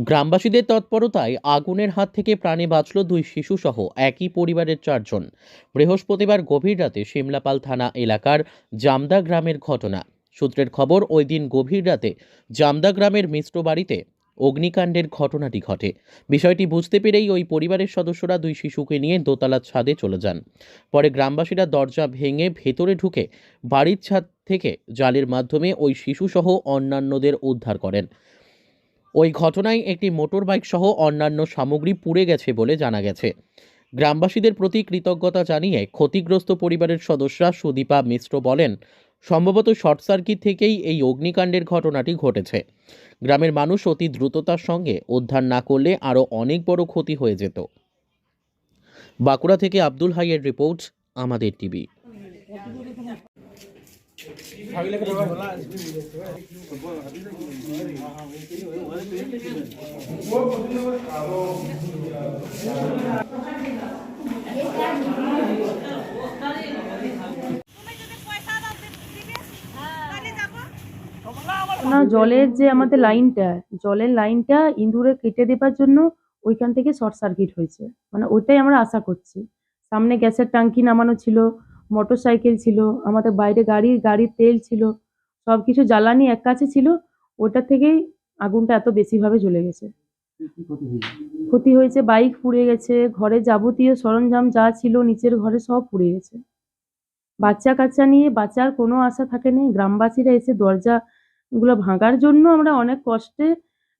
গ্রামবাসীদের তৎপরতায় আগুনের হাত থেকে প্রাণে বাঁচল দুই শিশুসহ একই পরিবারের চারজন। বৃহস্পতিবার গভীর রাতে শিমলাপাল থানা এলাকার জামদা গ্রামের ঘটনা। সূত্রের খবর, ওই দিন গভীর রাতে জামদা গ্রামের মিশ্র বাড়িতে অগ্নিকাণ্ডের ঘটনাটি ঘটে। বিষয়টি বুঝতে পেরেই ওই পরিবারের সদস্যরা দুই শিশুকে নিয়ে দোতলার ছাদে চলে যান। পরে গ্রামবাসীরা দরজা ভেঙে ভেতরে ঢুকে বাড়ির ছাদ থেকে জালের মাধ্যমে ওই শিশুসহ অন্যান্যদের উদ্ধার করেন। ওই ঘটনায় একটি মোটরবাইক সহ অন্যান্য সামগ্রী পুড়ে গেছে বলে জানা গেছে। গ্রামবাসীদের প্রতি কৃতজ্ঞতা জানিয়ে ক্ষতিগ্রস্ত পরিবারের সদস্যরা সুদীপা মিশ্র বলেন, সম্ভবত শর্ট সার্কিট থেকেই এই অগ্নিকাণ্ডের ঘটনাটি ঘটেছে। গ্রামের মানুষ অতি দ্রুততার সঙ্গে উদ্ধার না করলে আরও অনেক বড় ক্ষতি হয়ে যেত। বাঁকুড়া থেকে আব্দুল হাইয়ের রিপোর্ট, আমাদের টিভি। না, জলের যে আমাদের লাইনটা, জলের লাইনটা ইঁদুরে কেটে দেবার জন্য ওইখান থেকে শর্ট সার্কিট হয়েছে। মানে ওইটাই আমরা আশা করছি। সামনে গ্যাসের ট্যাঙ্কি নামানো ছিল মোটর সাইকেল ছিল, আমাদের বাইরে গাড়ি, গাড়ির তেল ছিল সব কিছু জ্বালানি এক কাছে ছিল, ওটা থেকেই আগুনটা এত বেশিভাবে জ্বলে গেছে। ক্ষতি হয়েছে, বাইক পুড়ে গেছে, ঘরে যাবতীয় সরঞ্জাম যা ছিল নিচের ঘরে সব পুড়ে গেছে। বাচ্চা কাচ্চা নিয়ে বাঁচার কোনো আশা থাকে থাকেনি গ্রামবাসীরা এসে দরজা গুলো ভাঙার জন্য আমরা অনেক কষ্টে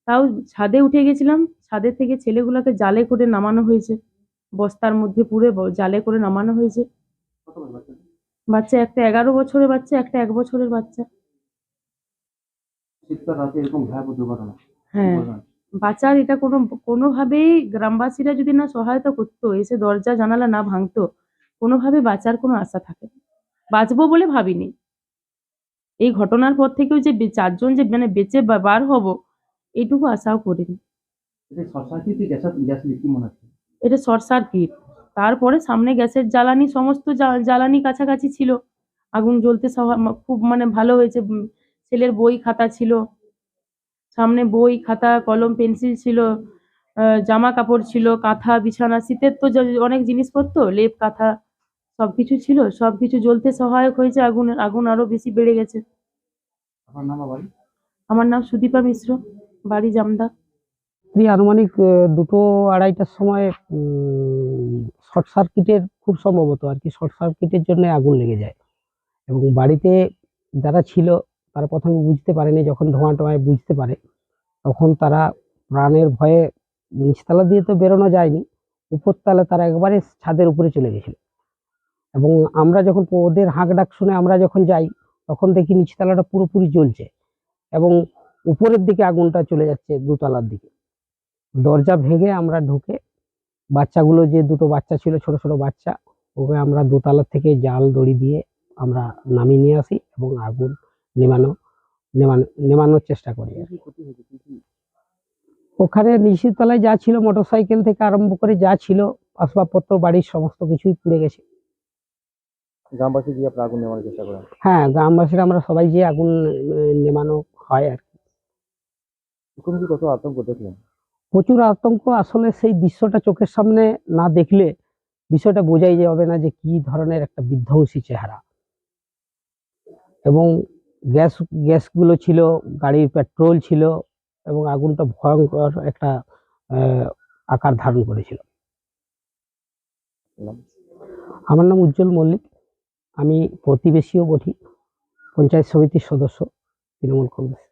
তাও ছাদে উঠে গেছিলাম ছাদের থেকে ছেলেগুলোকে জালে করে নামানো হয়েছে, বস্তার মধ্যে পুরে জালে করে নামানো হয়েছে। বাচ্চা? একটা এগারো বছরের বাচ্চা একটা এক বছরের বাচ্চা। হ্যাঁ। বাচ্চার এটা কোনো কোনোভাবেই গ্রামবাসীরা যদি না সহায়তা করতো এসে দরজা জানালা না ভাঙতো কোনোভাবে বাঁচার কোনো আশা থাকে বাঁচবো বলে ভাবিনি। এই ঘটনার পর থেকেও যে চারজন যে মানে বেঁচে বার হব এইটুকু আশাও করিনি। এটা শর্ট সার্কিটে তারপরে সামনে গ্যাসের জ্বালানি সমস্ত জ্বালানি কাছাকাছি ছিল। আগুন জ্বলতে খুব মানে ভালো হয়েছে। ছেলের বই খাতা ছিল। সামনে বই খাতা কলম পেন্সিল ছিল। জামা কাপড় ছিল কাঁথা বিছানা শীতের তো অনেক জিনিসপত্র লেপ কাঁথা সবকিছু ছিল। সবকিছু জ্বলতে সহায়ক হয়েছে। আগুনের আগুন আরও বেশি বেড়ে গেছে। আমার নাম সুদীপা মিশ্র। বাড়ি জামদা। এই আনুমানিক দুটো আড়াইটার সময় শর্ট সার্কিটের খুব সম্ভবত আর কি, শর্ট সার্কিটের জন্য আগুন লেগে যায়। এবং বাড়িতে যারা ছিল, তারা প্রথমে বুঝতে পারেনি, যখন ধোঁয়া টোঁয়ায় বুঝতে পারে, তখন তারা প্রাণের ভয়ে নিচতলা দিয়ে তো বেরোনো যায়নি উপরতলা তারা একবারে ছাদের উপরে চলে গেছিল। এবং আমরা যখন ওদের হাঁক ডাক শুনে আমরা যখন যাই, তখন দেখি নিচতলাটা পুরোপুরি জ্বলছে এবং উপরের দিকে আগুনটা চলে যাচ্ছে দুতলার দিকে। দরজা ভেঙে আমরা ঢুকে বাচ্চাগুলো যে দুটো বাচ্চা ছিল ছোট ছোট বাচ্চা ওকে আমরা দোতলা থেকে জাল দড়ি দিয়ে আমরা নামিয়ে নিয়ে আসি এবং আগুন নেমানো নেমানো নেমানোর চেষ্টা করি ওখানে তলায় যা ছিল মোটর সাইকেল থেকে আরম্ভ করে যা ছিল আসবাবপত্র বাড়ির সমস্ত কিছুই পুড়ে গেছে। গ্রামবাসী আপনার আগুন নেওয়ার চেষ্টা করেন? হ্যাঁ গ্রামবাসীরা আমরা সবাই যে আগুন নেমানো হয় আর কি। কত আতঙ্ক দেখলেন? প্রচুর আতঙ্ক। আসলে সেই দৃশ্যটা চোখের সামনে না দেখলে বিষয়টা বোঝাই যাবে না যে কি ধরনের একটা বিধ্বংসী চেহারা। এবং গ্যাস, গ্যাসগুলো ছিল, গাড়ির পেট্রোল ছিল এবং আগুনটা ভয়ঙ্কর একটা আকার ধারণ করেছিল। আমার নাম উজ্জ্বল মল্লিক। আমি প্রতিবেশীও বটি, পঞ্চায়েত সমিতির সদস্য, তৃণমূল কংগ্রেস।